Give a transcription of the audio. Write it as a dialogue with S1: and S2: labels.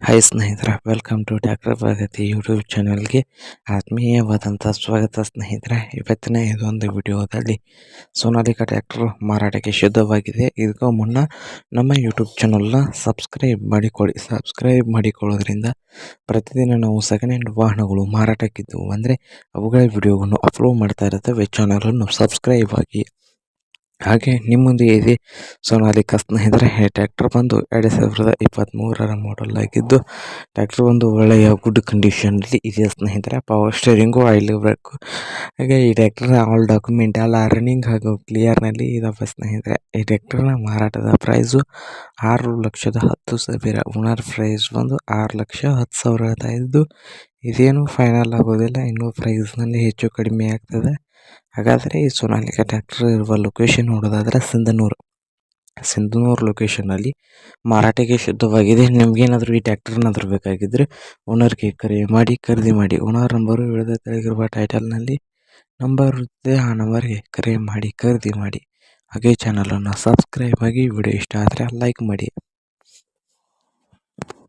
S1: Hi ಸ್ನೇಹಿತರೆ welcome to doctor Pragati YouTube ಚಾನಲ್ಗೆ ಆತ್ಮೀಯವಾದಂಥ ಸ್ವಾಗತ ಸ್ನೇಹಿತರೆ. ಇವತ್ತಿನ ಇದೊಂದು ವಿಡಿಯೋದಲ್ಲಿ ಸೋನಾಲಿಕಾ ಟ್ರ್ಯಾಕ್ಟರ್ ಮಾರಾಟಕ್ಕೆ ಶುದ್ಧವಾಗಿದೆ ಇದಕ್ಕೂ ಮುನ್ನ ನಮ್ಮ ಯೂಟ್ಯೂಬ್ ಚಾನಲ್ನ ಸಬ್ಸ್ಕ್ರೈಬ್ ಮಾಡಿಕೊಳ್ಳಿ. ಸಬ್ಸ್ಕ್ರೈಬ್ ಮಾಡಿಕೊಳ್ಳೋದ್ರಿಂದ ಪ್ರತಿದಿನ ನಾವು ಸೆಕೆಂಡ್ ಹ್ಯಾಂಡ್ ವಾಹನಗಳು ಮಾರಾಟಕ್ಕಿದ್ದವು. ಅಂದರೆ ಅವುಗಳ ವಿಡಿಯೋಗಳನ್ನು ಅಪ್ಲೋಡ್ ಮಾಡ್ತಾ ಇರ್ತೇವೆ ಚಾನಲನ್ನು ಸಬ್ಸ್ಕ್ರೈಬ್ ಆಗಿ ಹಾಗೆ ಮುಂದೆ ಇದೆ ಸೋನಾಲಿಕಾ ಸ್ನೇಹಿತರೆ ಈ ಟ್ರ್ಯಾಕ್ಟರ್ ಬಂದು ಎರಡು ಸಾವಿರದ ಇಪ್ಪತ್ತ್ಮೂರರ ಮಾಡೆಲ್ ಆಗಿದ್ದು, ಟ್ರ್ಯಾಕ್ಟರ್ ಒಂದು ಒಳ್ಳೆಯ ಗುಡ್ ಕಂಡೀಷನಲ್ಲಿ ಇದೆ ಸ್ನೇಹಿತರೆ ಪವರ್ ಸ್ಟೇರಿಂಗು ಆಯಿಲ್ ಬ್ರೇಕು ಹಾಗೆ ಈ ಟ್ಯಾಕ್ಟರ್ನ ಆಲ್ ಡಾಕ್ಯುಮೆಂಟ್ ಎಲ್ಲ ರನ್ನಿಂಗ್ ಹಾಗೂ ಕ್ಲಿಯರ್ನಲ್ಲಿ ಇದಾವೆ ಸ್ನೇಹಿತರೆ ಈ ಟ್ಯಾಕ್ಟರ್ನ ಮಾರಾಟದ ಪ್ರೈಸು ಆರು ಲಕ್ಷದ ಹತ್ತು ಸಾವಿರ. ಓನರ್ ಪ್ರೈಸ್ ಬಂದು ಆರು ಲಕ್ಷ ಹತ್ತು ಸಾವಿರ ಇದ್ದು ಇದೇನು ಫೈನಲ್ ಆಗೋದಿಲ್ಲ, ಇನ್ನೂ ಪ್ರೈಸ್ನಲ್ಲಿ ಹೆಚ್ಚು ಕಡಿಮೆ ಆಗ್ತದೆ. ಹಾಗಾದರೆ ಈ ಸೋನಾಲಿಕ ಟ್ರ್ಯಾಕ್ಟರ್ ಇರುವ ಲೊಕೇಶನ್ ನೋಡೋದಾದರೆ ಸಿಂಧನೂರು. ಸಿಂಧನೂರು ಲೊಕೇಶನಲ್ಲಿ ಮಾರಾಟಕ್ಕೆ ಶುದ್ಧವಾಗಿದೆ. ನಿಮಗೇನಾದರೂ ಈ ಟ್ಯಾಕ್ಟರ್ನಾದರೂ ಬೇಕಾಗಿದ್ದರೆ ಓನರ್ಗೆ ಕರೆ ಮಾಡಿ, ಖರೀದಿ ಮಾಡಿ. ಓನರ್ ನಂಬರು ಇಳಿದ ಕೆಳಗಿರುವ ಟೈಟಲ್ನಲ್ಲಿ ನಂಬರ್ ಇರುತ್ತೆ. ಆ ನಂಬರ್ಗೆ ಕರೆ ಮಾಡಿ, ಖರೀದಿ ಮಾಡಿ. ಹಾಗೆ ಚಾನಲನ್ನು ಸಬ್ಸ್ಕ್ರೈಬ್ ಆಗಿ ವಿಡಿಯೋ ಇಷ್ಟ ಆದರೆ ಲೈಕ್ ಮಾಡಿ.